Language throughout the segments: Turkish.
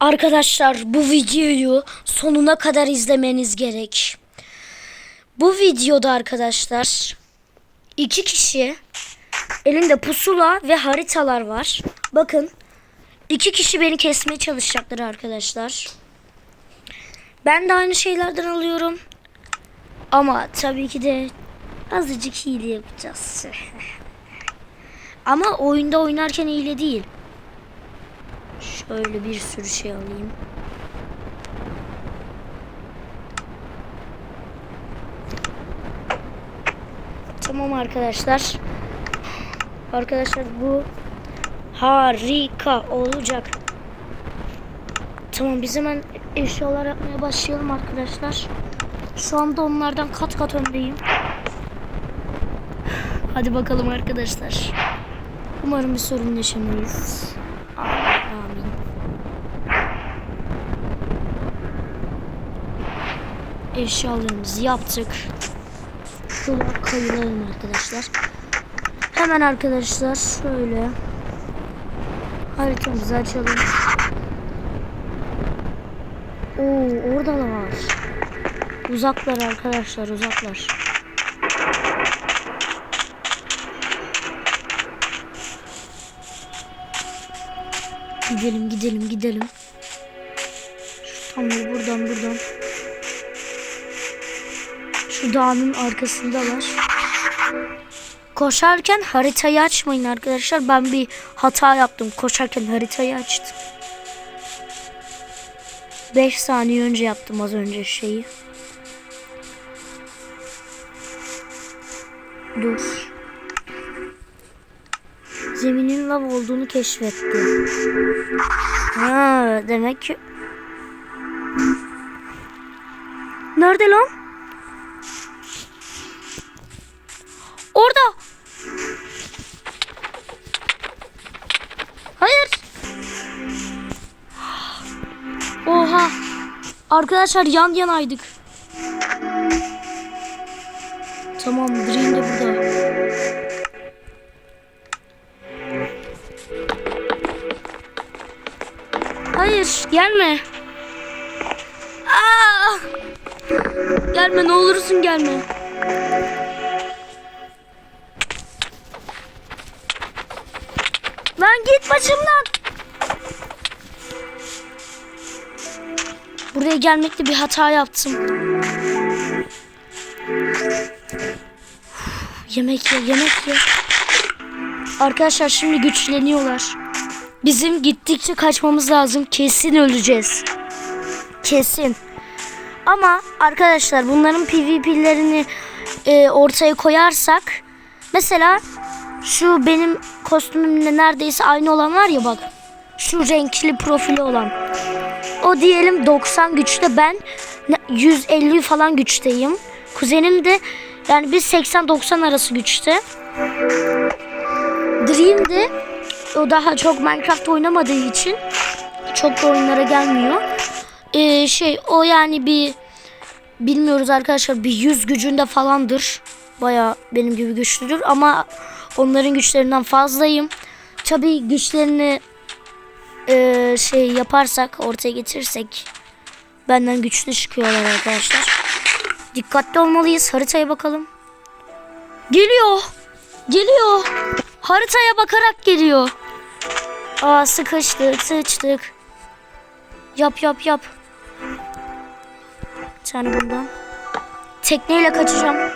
Arkadaşlar bu videoyu sonuna kadar izlemeniz gerek. Bu videoda arkadaşlar iki kişi elinde pusula ve haritalar var. Bakın iki kişi beni kesmeye çalışacaklar arkadaşlar. Ben de aynı şeylerden alıyorum. Ama tabii ki de azıcık hile yapacağız. Ama oyunda oynarken hile değil. Şöyle bir sürü şey alayım. Tamam arkadaşlar. Arkadaşlar bu harika olacak. Tamam biz hemen eşyalar yapmaya başlayalım arkadaşlar. Şu anda onlardan kat kat öndeyim. Hadi bakalım arkadaşlar. Umarım bir sorun yaşamayız. Eşyalarımızı yaptık. Şöyle kayılalım arkadaşlar. Hemen arkadaşlar şöyle haritamızı açalım. Oo orada da var. Uzaklar arkadaşlar uzaklar. Gidelim gidelim gidelim. Şu tam buradan buradan. Şu dağın arkasındalar. Koşarken haritayı açmayın arkadaşlar. Ben bir hata yaptım. Koşarken haritayı açtım. 5 saniye önce yaptım az önce şeyi. Dur. Zeminin lav olduğunu keşfetti. Ha, demek ki Nerede lan? Orada. Hayır. Oha. Arkadaşlar yan yanaydık. Tamam Dream de burada. Hayır gelme. Aa! Gelme ne olursun gelme. Başımdan. Buraya gelmekte bir hata yaptım. Yemek ye, yemek ye. Arkadaşlar şimdi güçleniyorlar. Bizim gittikçe kaçmamız lazım. Kesin öleceğiz. Kesin. Ama arkadaşlar bunların PvP'lerini e, ortaya koyarsak mesela şu benim kostümümle neredeyse aynı olan var ya bak. Şu renkli profili olan. O diyelim 90 güçte ben ne- 150 falan güçteyim. Kuzenim de yani biz 80-90 arası güçte. Dream de o daha çok Minecraft oynamadığı için çok da oyunlara gelmiyor. Ee, şey o yani bir bilmiyoruz arkadaşlar bir yüz gücünde falandır. Baya benim gibi güçlüdür ama onların güçlerinden fazlayım. Tabii güçlerini e, şey yaparsak ortaya getirirsek benden güçlü çıkıyorlar arkadaşlar. Dikkatli olmalıyız. Haritaya bakalım. Geliyor. Geliyor. Haritaya bakarak geliyor. Aa sıkıştık sıçtık. Yap yap yap. Bir tane bundan. Tekneyle kaçacağım.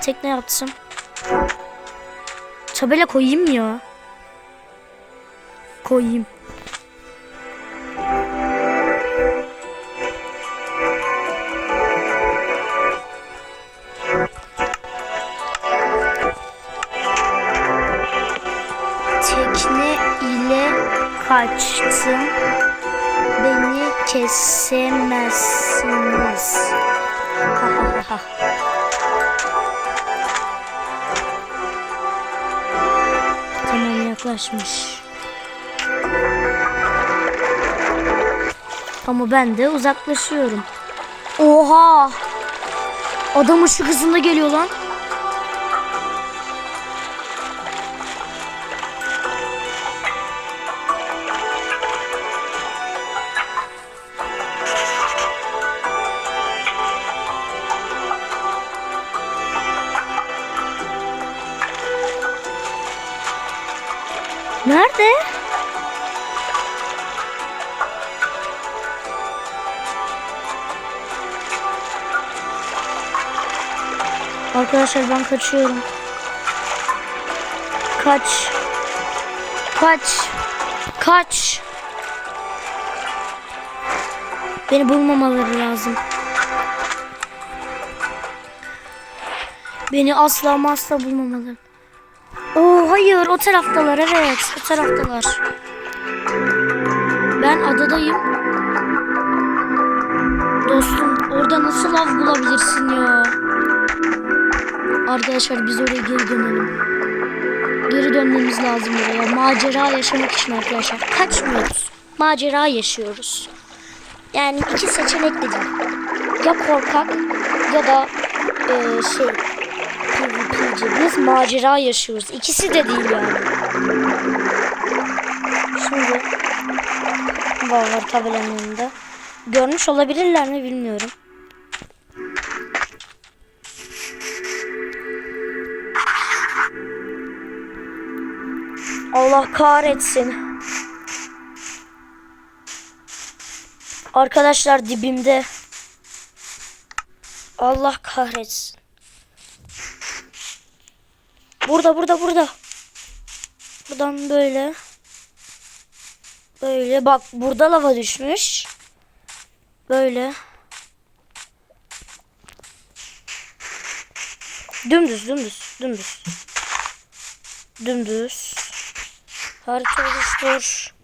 Tekne yaptım. Tabela koyayım ya? Koyayım. Tekne ile kaçtım. Beni kesemezsiniz. Ha ha ha yaklaşmış. Ama ben de uzaklaşıyorum. Oha! Adam ışık hızında geliyor lan. Nerede? Arkadaşlar ben kaçıyorum. Kaç. Kaç. Kaç. Beni bulmamaları lazım. Beni asla asla bulmamaları. Hayır o taraftalar evet o taraftalar. Ben adadayım. Dostum orada nasıl lav bulabilirsin ya? Arkadaşlar biz oraya geri dönelim. Geri dönmemiz lazım oraya. Macera yaşamak için arkadaşlar. Kaçmıyoruz. Macera yaşıyoruz. Yani iki seçenek de değil. Ya korkak ya da e, şey PvP'ci. Biz macera yaşıyoruz. İkisi de değil yani. Şimdi var tabelanın önünde. Görmüş olabilirler mi bilmiyorum. Allah kahretsin. Arkadaşlar dibimde. Allah kahretsin. Burada burada burada. Buradan böyle. Böyle bak burada lava düşmüş. Böyle. Dümdüz dümdüz dümdüz. Dümdüz. Harita oluştur.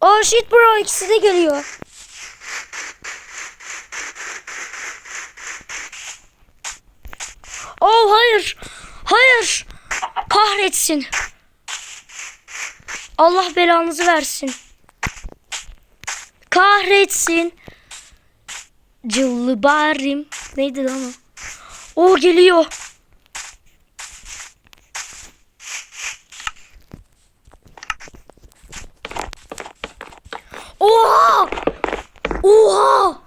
Oh shit bro ikisi de geliyor. Oh hayır. Hayır. Kahretsin. Allah belanızı versin. Kahretsin. Cıllı barim. Neydi lan o? O geliyor. Oha! Oha!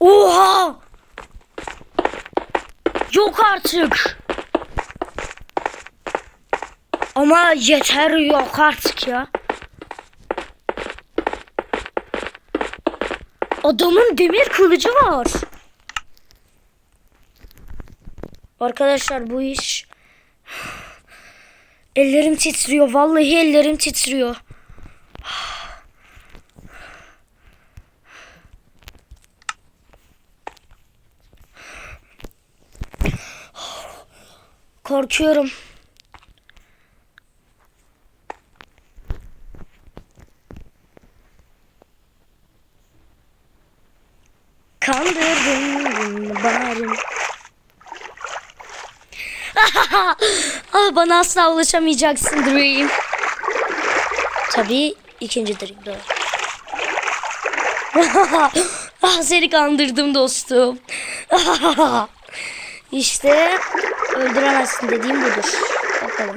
Oha! Yok artık. Ama yeter yok artık ya. Adamın demir kılıcı var. Arkadaşlar bu iş ellerim titriyor. Vallahi ellerim titriyor. Korkuyorum. Kandırdın bari. ah, bana asla ulaşamayacaksın Dream. Tabii ikinci Dream doğru. ah, seni kandırdım dostum. işte öldüremezsin dediğim budur. Bakalım.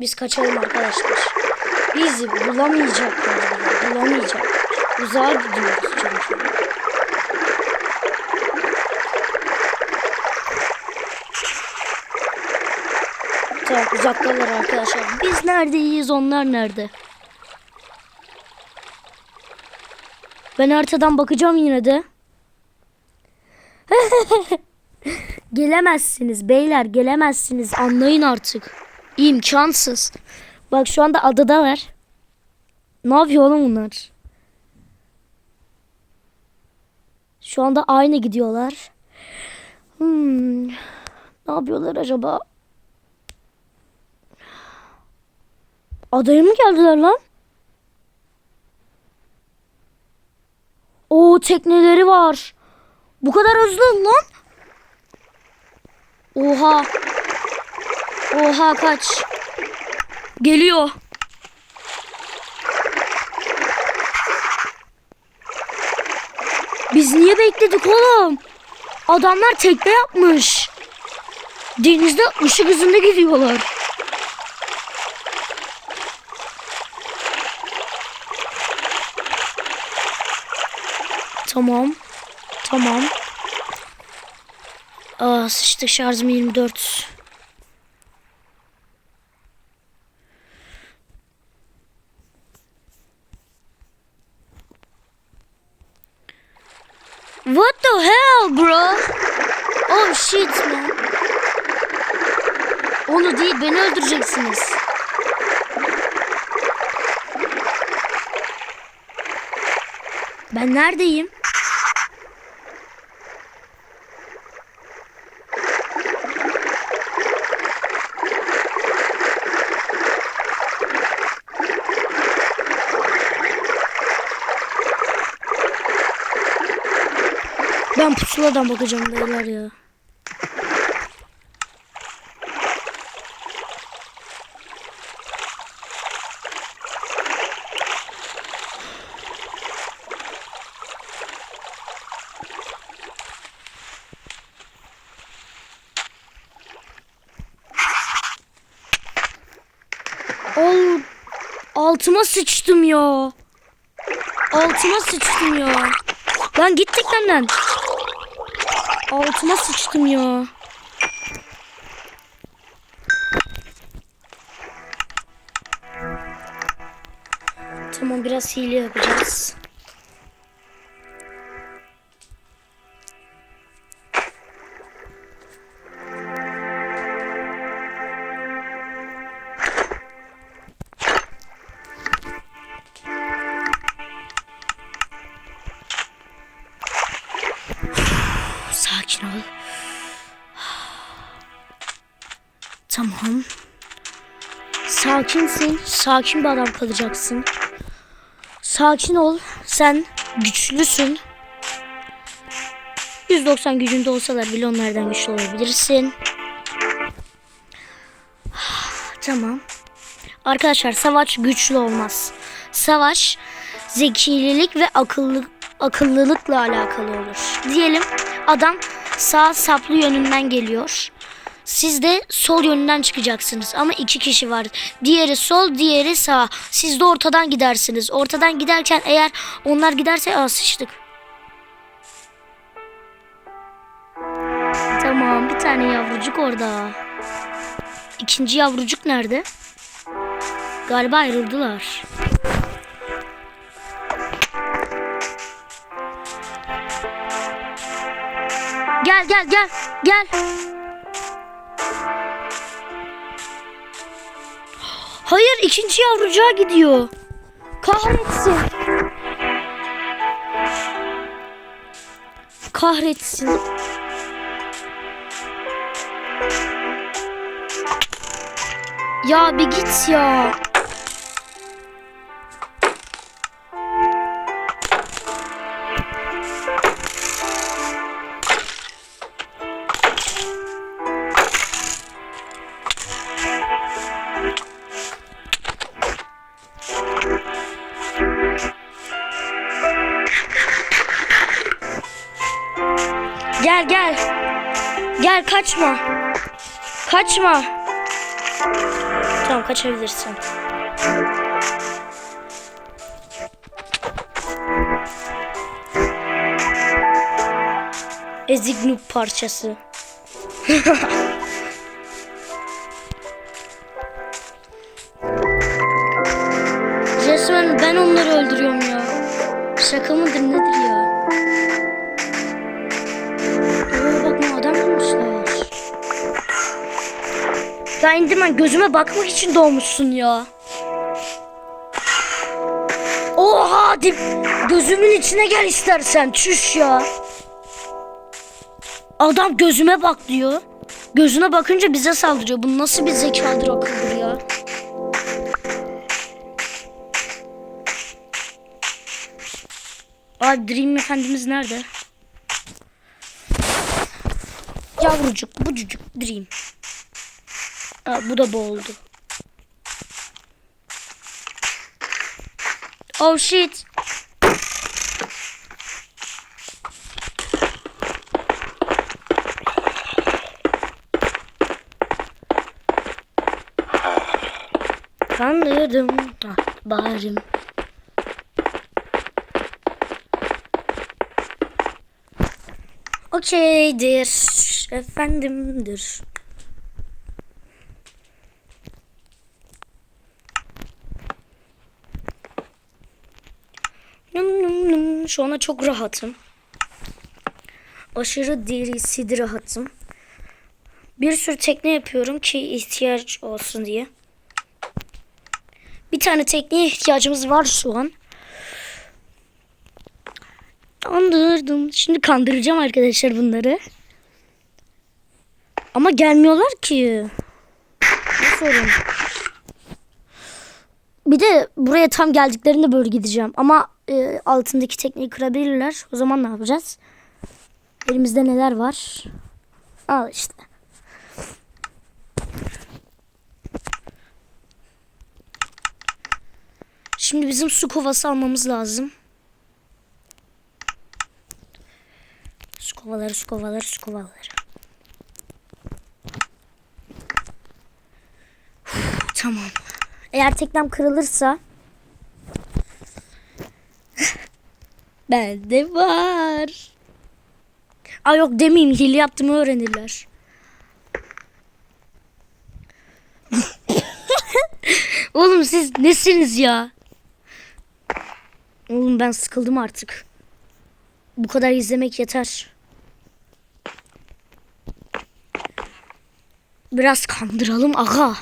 Biz kaçalım arkadaşlar. Bizi bulamayacaklar. Bulamayacaklar. Uzağa gidiyoruz çünkü. Tamam uzaktalar arkadaşlar. Biz neredeyiz onlar nerede? Ben haritadan bakacağım yine de. gelemezsiniz beyler gelemezsiniz anlayın artık. İmkansız. Bak şu anda adada var. Ne yapıyor oğlum bunlar? Şu anda aynı gidiyorlar. Hmm. Ne yapıyorlar acaba? Adaya mı geldiler lan? Oo tekneleri var. Bu kadar hızlı lan. Oha. Oha kaç. Geliyor. Biz niye bekledik oğlum? Adamlar tekne yapmış. Denizde ışık hızında gidiyorlar. Tamam. Tamam. Aa sıçtık şarjım 24. What the hell bro? Oh shit man. Onu değil beni öldüreceksiniz. Ben neredeyim? Pusuladan bakacağım beyler ya. Altıma sıçtım ya. Altıma sıçtım ya. Lan gittik benden. Altıma sıçtım ya. Tamam biraz hile yapacağız. Ol. Tamam. Sakinsin. Sakin bir adam kalacaksın. Sakin ol. Sen güçlüsün. 190 gücünde olsalar bile onlardan güçlü olabilirsin. Tamam. Arkadaşlar savaş güçlü olmaz. Savaş zekililik ve akıllı akıllılıkla alakalı olur. Diyelim adam sağ saplı yönünden geliyor. Siz de sol yönünden çıkacaksınız ama iki kişi var. Diğeri sol, diğeri sağ. Siz de ortadan gidersiniz. Ortadan giderken eğer onlar giderse aa sıçtık. Tamam bir tane yavrucuk orada. İkinci yavrucuk nerede? Galiba ayrıldılar. Gel gel gel gel. Hayır ikinci yavrucağa gidiyor. Kahretsin. Kahretsin. Ya bir git ya. Kaçma. Kaçma. Tamam kaçabilirsin. Ezik noob parçası. Resmen ben onları öldürüyorum ya. Şaka mıdır nedir Ya Enderman gözüme bakmak için doğmuşsun ya. Oha dip gözümün içine gel istersen çüş ya. Adam gözüme bak diyor. Gözüne bakınca bize saldırıyor. Bu nasıl bir zekadır akıldır ya. Abi Dream Efendimiz nerede? Yavrucuk, bucucuk Dream. Aa, bu da boğuldu. Oh shit. Kandırdım ah, bağrım. Okeydir. Efendimdir. Şu anda çok rahatım. Aşırı derisidi rahatım. Bir sürü tekne yapıyorum ki ihtiyaç olsun diye. Bir tane tekneye ihtiyacımız var şu an. Kandırdım. Şimdi kandıracağım arkadaşlar bunları. Ama gelmiyorlar ki. Ne sorun? Bir de buraya tam geldiklerinde böyle gideceğim. Ama e, altındaki tekneyi kırabilirler. O zaman ne yapacağız? Elimizde neler var? Al işte. Şimdi bizim su kovası almamız lazım. Su kovaları, su kovaları, su kovaları. Uf, tamam. Eğer teknem kırılırsa bende var. Aa yok demeyeyim hile yaptığımı öğrenirler. Oğlum siz nesiniz ya? Oğlum ben sıkıldım artık. Bu kadar izlemek yeter. Biraz kandıralım aga.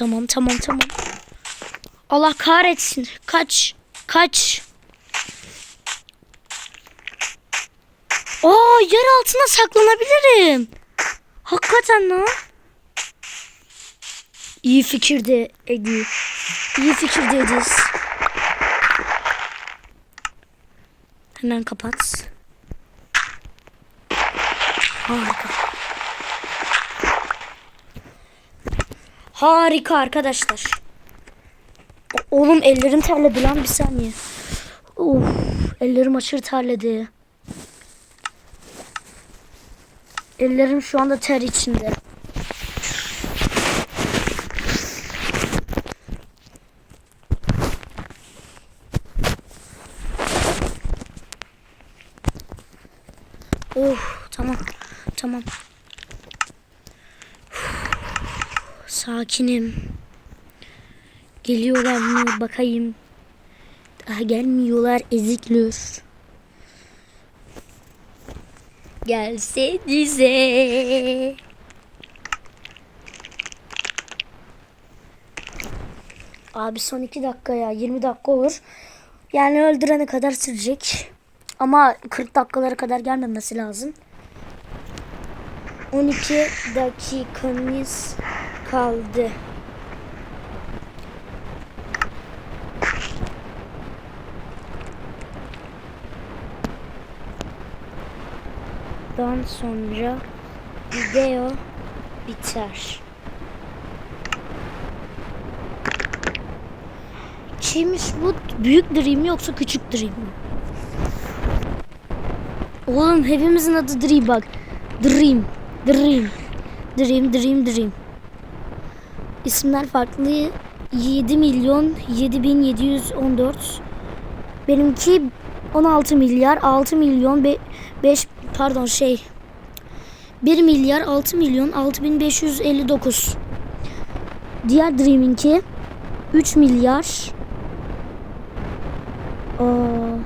Tamam tamam tamam. Allah kahretsin. Kaç. Kaç. Aa yer altına saklanabilirim. Hakikaten lan. İyi fikirdi Edi. İyi fikirdi Edis. Hemen kapat. Harika. Harika arkadaşlar. Oğlum ellerim terledi lan bir saniye. Of ellerim aşırı terledi. Ellerim şu anda ter içinde. Oh tamam tamam. Sakinim. Geliyorlar mı bakayım. Daha gelmiyorlar ezikler. Gelsenize. Abi son 2 dakika ya 20 dakika olur. Yani öldürene kadar sürecek. Ama 40 dakikalara kadar gelmemesi lazım. 12 dakikamız kaldı. Dan sonra video biter. Kimmiş bu? Büyük Dream yoksa küçük Dream mi? Oğlum hepimizin adı Dream bak. Dream. Dream. Dream, Dream, Dream. İsimler farklı. 7 milyon 7714. Benimki 16 milyar 6 milyon 5 pardon şey 1 milyar 6 milyon 6559. Diğer Dream'inki 3 milyar Aa,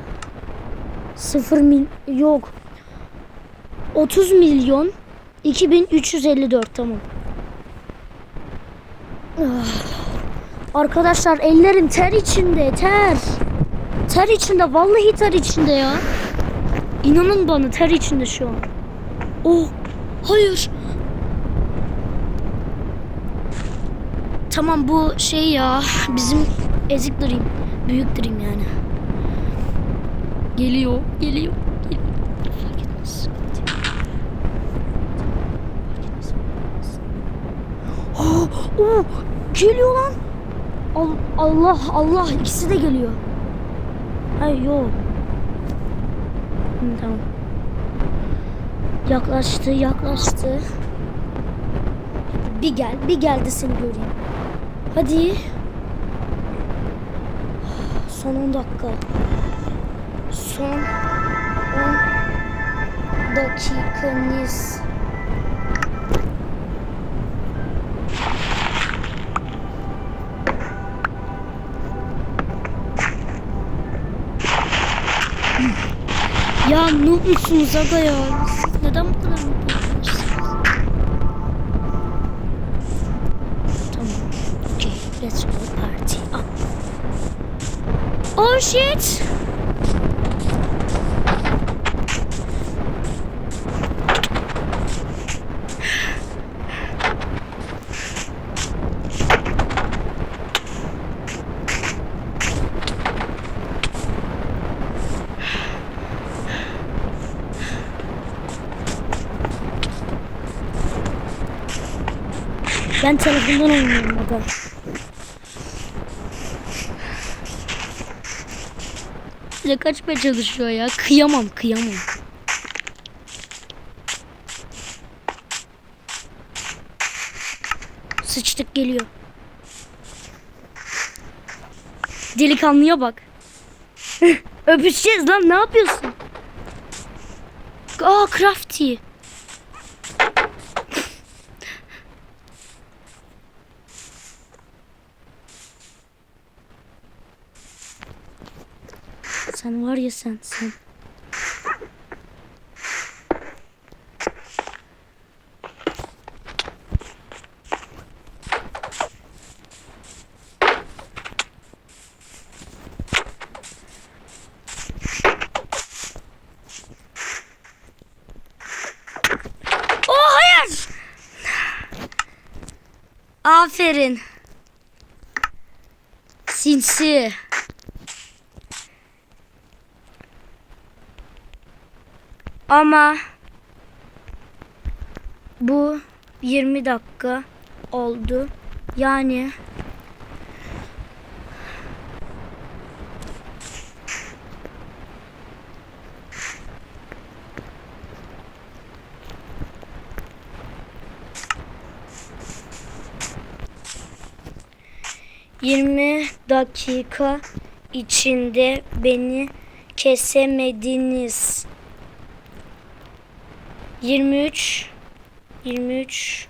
0 mil yok 30 milyon 2354 tamam. Ah. Arkadaşlar ellerim ter içinde ter. Ter içinde vallahi ter içinde ya. İnanın bana ter içinde şu an. Oh hayır. Tamam bu şey ya bizim ezik Dream. Büyük Dream yani. Geliyor geliyor. Oh, geliyor lan. Al- Allah Allah ikisi de geliyor. Hayır yok. Tamam. Yaklaştı yaklaştı. Bir gel bir gel de seni göreyim. Hadi. Son 10 dakika. Son 10 dakikanız. Ya noob musunuz aga ya? Neden bu kadar yapıyorsunuz? Tamam. Okay. Let's go party up. Oh shit. Ben telefondan oynuyorum aga. Size kaçmaya çalışıyor ya. Kıyamam kıyamam. Sıçtık geliyor. Delikanlıya bak. Öpüşeceğiz lan ne yapıyorsun? Aa crafty. Sen var ya sen sen. Oh. Aferin. Sinsi. Ama bu 20 dakika oldu. Yani Yirmi dakika içinde beni kesemediniz. 23 23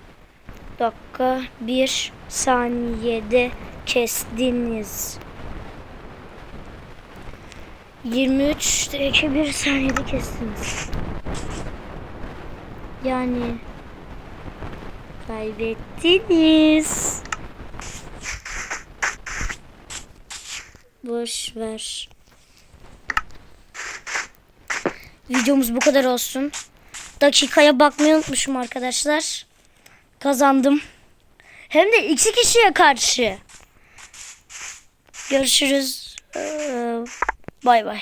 dakika 1 saniyede kestiniz. 23 dakika 1 saniyede kestiniz. Yani kaybettiniz. Boş ver. Videomuz bu kadar olsun. Dakikaya bakmayı unutmuşum arkadaşlar. Kazandım. Hem de iki kişiye karşı. Görüşürüz. Ee, Bay bay.